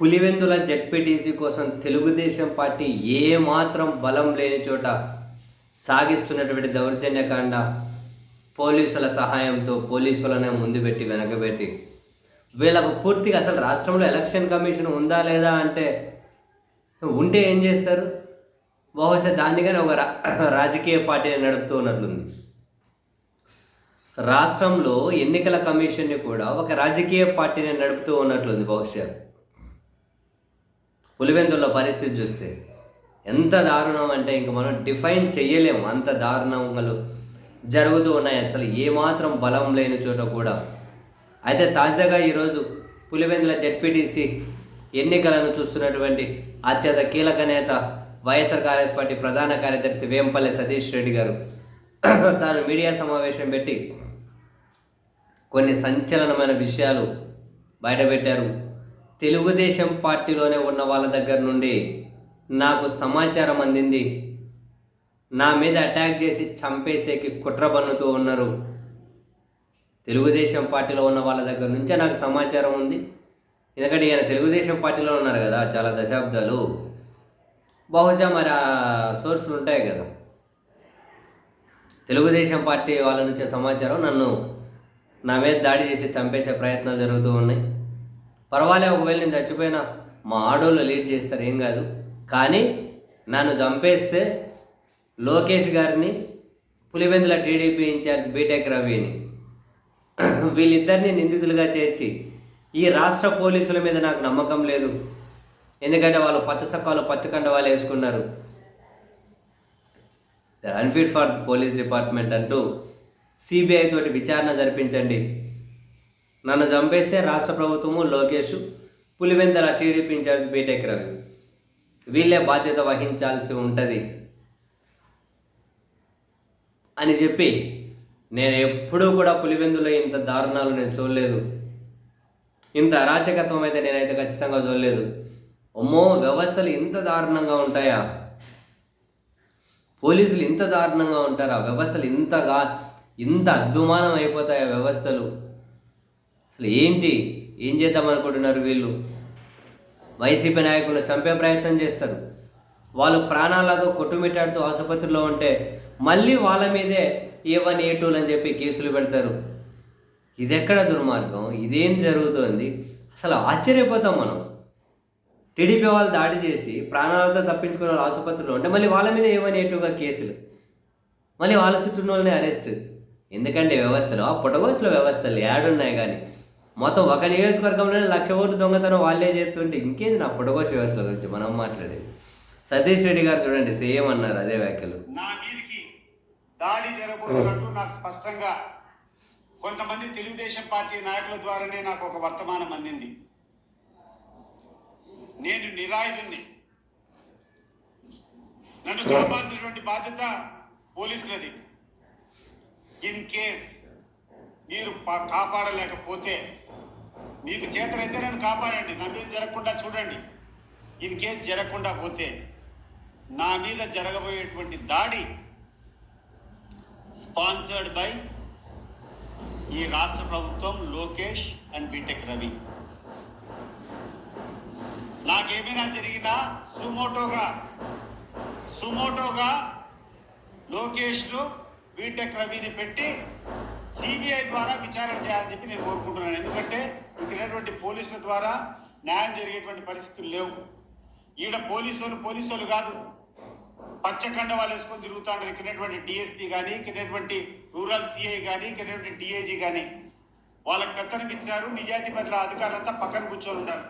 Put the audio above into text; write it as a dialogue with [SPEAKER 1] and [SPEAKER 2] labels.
[SPEAKER 1] Pulivendula ZPTC కోసం Telugu Desam party ఏమాత్రం బలం లేని చోట సాగిస్తున్నటువంటి దౌర్జన్యకాండ పోలీసుల సహాయంతో పోలీసులనే ముందు పెట్టి వెనకబెట్టి వీళ్ళకు పూర్తిగా అసలు రాష్ట్రంలో ఎలక్షన్ కమిషన్ ఉందా లేదా అంటే ఉంటే ఏం చేస్తారు? బహుశా దాన్ని ఒక రా- రాజకీయ పార్టీని నడుపుతూ ఉన్నట్లుంది. రాష్ట్రంలో ఎన్నికల కమిషన్ని కూడా ఒక రాజకీయ పార్టీని నడుపుతూ ఉన్నట్లుంది బహుశా. పులివెందుల పరిస్థితి చూస్తే ఎంత దారుణం అంటే ఇంక మనం డిఫైన్ చేయలేము. అంత దారుణంగా జరుగుతూ ఉన్నాయి. అసలు ఏమాత్రం బలం లేని చోట కూడా. అయితే తాజాగా ఈరోజు పులివెందుల జడ్పీటీసీ ఎన్నికలను చూస్తున్నటువంటి అత్యంత కీలక నేత వైఎస్ఆర్ కాంగ్రెస్ పార్టీ ప్రధాన కార్యదర్శి వేంపల్లి సతీష్ రెడ్డి గారు. తాను మీడియా సమావేశం పెట్టి కొన్ని సంచలనమైన విషయాలు బయటపెట్టారు. తెలుగుదేశం పార్టీలోనే ఉన్న వాళ్ళ దగ్గర నుండి నాకు సమాచారం అందింది. నా మీద అటాక్ చేసి చంపేసేకి కుట్ర పన్నుతూ ఉన్నారు. తెలుగుదేశం పార్టీలో ఉన్న వాళ్ళ దగ్గర నుంచే నాకు సమాచారం ఉంది. ఎందుకంటే ఈయన తెలుగుదేశం పార్టీలో ఉన్నారు కదా చాలా దశాబ్దాలు. బహుశా మరి ఆ సోర్సులు ఉంటాయి కదా. తెలుగుదేశం పార్టీ వాళ్ళ నుంచే సమాచారం నన్ను నా మీద దాడి చేసి చంపేసే ప్రయత్నాలు జరుగుతూ ఉన్నాయి. పర్వాలే ఒకవేళ నేను చచ్చిపోయినా మా ఆడోళ్ళు లీడ్ చేస్తారు ఏం కాదు. కానీ నన్ను చంపేస్తే లోకేష్ గారిని పులివెందుల టీడీపీ ఇన్ఛార్జ్ బీటెక్ రవిని వీళ్ళిద్దరిని నిందితులుగా చేర్చి ఈ రాష్ట్ర పోలీసుల మీద నాకు నమ్మకం లేదు. ఎందుకంటే వాళ్ళు పచ్చ చక్కాలు పచ్చకండ వాళ్ళు వేసుకున్నారు అన్ఫిట్ ఫర్ పోలీస్ డిపార్ట్మెంట్ అంటూ సిబిఐ తోటి విచారణ జరిపించండి. నన్ను చంపేస్తే రాష్ట్ర ప్రభుత్వము Lokesh Pulivendula TDP incharge BTech Ravi. వీళ్ళే బాధ్యత వహించాల్సి ఉంటుంది అని చెప్పి నేను ఎప్పుడూ కూడా పులివెందులో ఇంత దారుణాలు నేను చూడలేదు. ఇంత అరాచకత్వం అయితే నేనైతే ఖచ్చితంగా చూడలేదు. అమ్మో వ్యవస్థలు ఇంత దారుణంగా ఉంటాయా? పోలీసులు ఇంత దారుణంగా ఉంటారా? వ్యవస్థలు ఇంతగా ఇంత అద్దుమానం అయిపోతాయా వ్యవస్థలు? అసలు ఏంటి? ఏం చేద్దాం అనుకుంటున్నారు వీళ్ళు? వైసీపీ నాయకులు చంపే ప్రయత్నం చేస్తారు. వాళ్ళు ప్రాణాలతో కొట్టుమిట్టాడుతూ ఆసుపత్రిలో ఉంటే మళ్ళీ వాళ్ళ మీదే ఏ వన్ ఏ టూలు అని చెప్పి కేసులు పెడతారు. ఇది ఎక్కడ దుర్మార్గం? ఇదేం జరుగుతోంది? అసలు ఆశ్చర్యపోతాం మనం. టీడీపీ వాళ్ళు దాడి చేసి ప్రాణాలతో తప్పించుకున్న వాళ్ళు ఆసుపత్రిలో ఉంటే మళ్ళీ వాళ్ళ మీద ఏమని ఏటుగా కేసులు? మళ్ళీ వాళ్ళ చుట్టూ ఉన్న వాళ్ళని అరెస్ట్? ఎందుకంటే వ్యవస్థలు ఆ పుట్టగోసుల వ్యవస్థలు ఏడున్నాయి కానీ మొత్తం ఒక నియోజకవర్గంలోనే లక్ష ఓట్లు దొంగతనం వాళ్ళే చేస్తుంటే ఇంకేంది నా పుట్టగోసు వ్యవస్థ గురించి మనం మాట్లాడేది? సతీష్ రెడ్డి గారు చూడండి సేమ్ అన్నారు అదే వ్యాఖ్యలు.
[SPEAKER 2] నా మీదికి దాడి జరగబోతున్నట్టు నాకు స్పష్టంగా కొంతమంది తెలుగుదేశం పార్టీ నాయకుల ద్వారానే నాకు ఒక వర్తమానం అందింది. నేను నిరాయుధుణ్ణి. నన్ను కాపాల్సినటువంటి బాధ్యత పోలీసులది. ఇన్ కేస్ మీరు పా- కాపాడలేకపోతే మీకు చేతనైతే నన్ను కాపాడండి. నా మీద జరగకుండా చూడండి. ఇన్ కేస్ జరగకుండా పోతే నా మీద జరగబోయేటువంటి దాడి స్పాన్సర్డ్ బై ఈ రాష్ట్ర ప్రభుత్వం లోకేష్ అండ్ బీటెక్ రవి. నాకేమైనా జరిగినా సుమోటోగా సుమోటోగా లోకేష్ను బీటెక్ రవిని పెట్టి సిబిఐ ద్వారా విచారణ చేయాలని చెప్పి నేను కోరుకుంటున్నాను. ఎందుకంటే ఇక్కడ పోలీసుల ద్వారా న్యాయం జరిగేటువంటి పరిస్థితులు లేవు. ఈడ పోలీసులు పోలీసులు కాదు. పచ్చకండ వాళ్ళు వేసుకొని తిరుగుతాడు ఇక్కడటువంటి డిఎస్పీ కానీ ఇక్కడటువంటి రూరల్ సిఐ కానీ ఇక్కడటువంటి డిఐజీ కానీ వాళ్ళకి పెత్తనం ఇచ్చినారు. నిజాయితీ పట్ల అధికారులంతా పక్కన కూర్చొని ఉన్నారు.